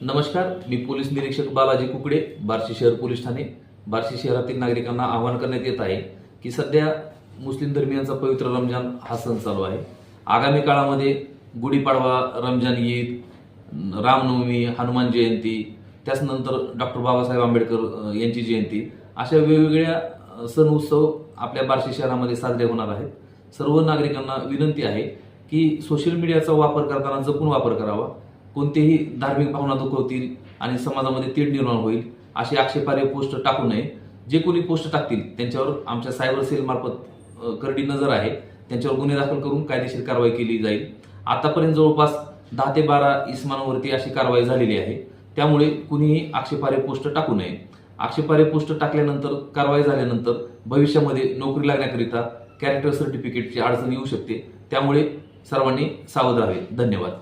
नमस्कार मी पोलीस निरीक्षक बालाजी कुकडे बार्शी शहर पोलीस ठाणे. बार्शी शहरातील नागरिकांना आवाहन करण्यात येत आहे की सध्या मुस्लिम धर्मियांचा पवित्र रमजान हा सण चालू आहे. आगामी काळामध्ये गुढीपाडवा रमजान ईद रामनवमी हनुमान जयंती त्याचनंतर डॉक्टर बाबासाहेब आंबेडकर यांची जयंती अशा वेगवेगळ्या सण उत्सव आपल्या बार्शी शहरामध्ये साजरे होणार आहेत. सर्व नागरिकांना विनंती आहे की सोशल मीडियाचा वापर करताना जपून वापर करावा. कोणतेही धार्मिक भावना दुखवतील आणि समाजामध्ये तीड निर्माण होईल असे आक्षेपार्ह पोस्ट टाकू नये. जे कोणी पोस्ट टाकतील त्यांच्यावर आमच्या सायबर सेल मार्फत करडी नजर आहे. त्यांच्यावर गुन्हे दाखल करून कायदेशीर कारवाई केली जाईल. आतापर्यंत जवळपास दहा ते बारा इस्मानावरती अशी कारवाई झालेली आहे. त्यामुळे कुणीही आक्षेपार्ह पोस्ट टाकू नये. आक्षेपार्ह पोस्ट टाकल्यानंतर कारवाई झाल्यानंतर भविष्यामध्ये नोकरी लागण्याकरिता कॅरेक्टर सर्टिफिकेटची अडचण येऊ शकते. त्यामुळे सर्वांनी सावध राहावे. धन्यवाद.